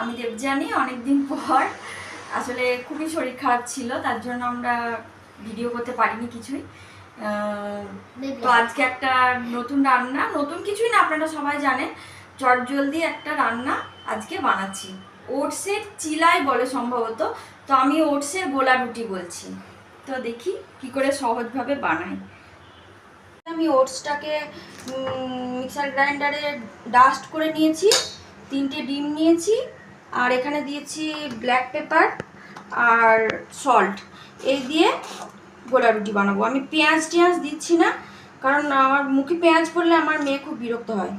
আমি দেবজানি অনেকদিন পর। আসলে খুবই শরীর খারাপ ছিল তার জন্য আমরা ভিডিও করতে পারিনি কিছুই। তো আজকে একটা নতুন রান্না নতুন কিছুই না আপনারা সবাই জানেন। চটজলদি একটা রান্না আজকে বানাচ্ছি। ওটসের চিলাই বলে সম্ভবত। তো আমি ওটসের গোলা রুটি বলছি। তো দেখি কি করে সহজভাবে বানাই। আমি ওটসটাকে মিক্সার গ্রাইন্ডারে ডাস্ট করে নিয়েছি তিনটে ডিম নিয়েছি আর এখানে দিয়েছি ব্ল্যাক পেপার আর সল্ট এই দিয়ে গোলা রুটি বানাবো। আমি পেঁয়াজ টেঁয়াজ দিচ্ছি না, কারণ আমার মুখে পেঁয়াজ পড়লে আমার মেয়ে খুব বিরক্ত হয়।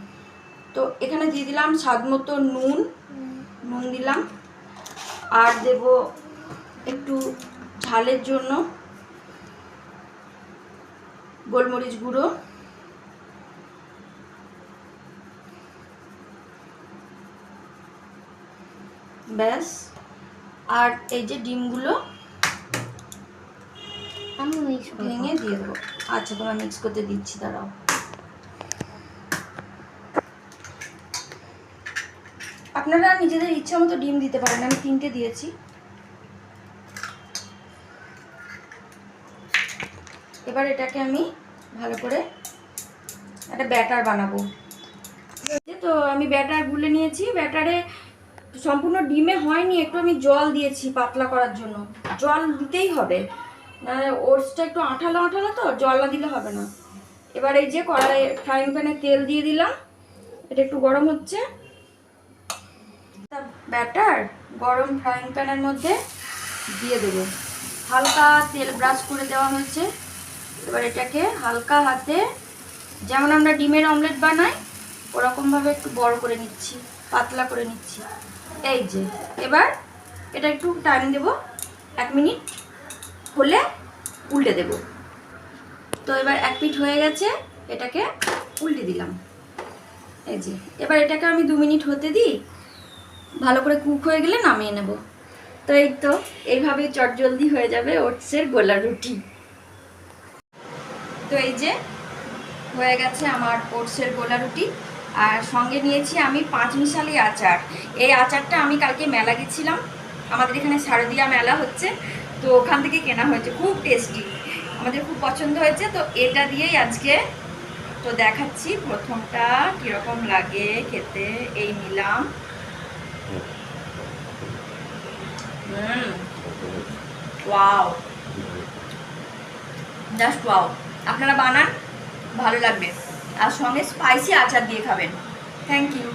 তো এখানে দিয়ে দিলাম স্বাদ মতো নুন নুন দিলাম। আর দেব একটু ঝালের জন্য গোলমরিচ গুঁড়ো। ব্যাস। আর এই যে ডিমগুলো আমি মিক্স ভেঙে দিয়ে দেবো। আচ্ছা তোমার মিক্স করতে দিচ্ছি দাঁড়াও। আপনারা নিজেদের ইচ্ছা মতো ডিম দিতে পারেন আমি তিনটে দিয়েছি। এবার এটাকে আমি ভালো করে একটা ব্যাটার বানাবো। তো আমি ব্যাটার গুলে নিয়েছি ব্যাটারে সম্পূর্ণ ডিমে হয়নি, একটু আমি জল দিয়েছি পাতলা করার জন্য। জল দিতেই হবে। ওটসটা একটু আঠালো আঠালো তো, জল না দিলে হবে না। এবার এই যে কড়াই ফ্রাইং প্যানে তেল দিয়ে দিলাম। এটা একটু গরম হচ্ছে। ব্যাটার, গরম ফ্রাইং প্যানের মধ্যে দিয়ে দেবো। হালকা তেল ব্রাশ করে দেওয়া হয়েছে। এবার এটাকে হালকা হাতে, যেমন আমরা ডিমের অমলেট বানাই ওরকমভাবে একটু বড় করে নিচ্ছি, পাতলা করে নিচ্ছি। এই যে, এবার এটা একটু টাইম দেবো, এক মিনিট হলে উল্টে দেব। তো এবার এক পিঠ হয়ে গেছে, এটাকে উল্টে দিলাম। এই যে, এবার এটাকে আমি দু মিনিট হতে দিই, ভালো করে কুক হয়ে গেলে নামিয়ে নেব। তো এই তো এইভাবেই চটজলদি হয়ে যাবে ওটসের গোলা রুটি। তো এই যে, হয়ে গেছে আমার ওটসের গোলা রুটি। আর সঙ্গে নিয়েছি আমি পাঁচ মিশালি আচার। এই আচারটা আমি কালকে মেলা গেছিলাম। আমাদের এখানে শারদীয়া মেলা হচ্ছে, তো ওখান থেকে কেনা হয়েছে। খুব টেস্টি আমাদের খুব পছন্দ হয়েছে, তো এটা দিয়েই আজকে তো দেখাচ্ছি প্রথমটা কীরকম লাগে খেতে। এই নিলাম। ওয়াও। জাস্ট আপনারা বানান, ভালো লাগবে। আর সঙ্গে স্পাইসি আচার দিয়ে খাবেন। Thank you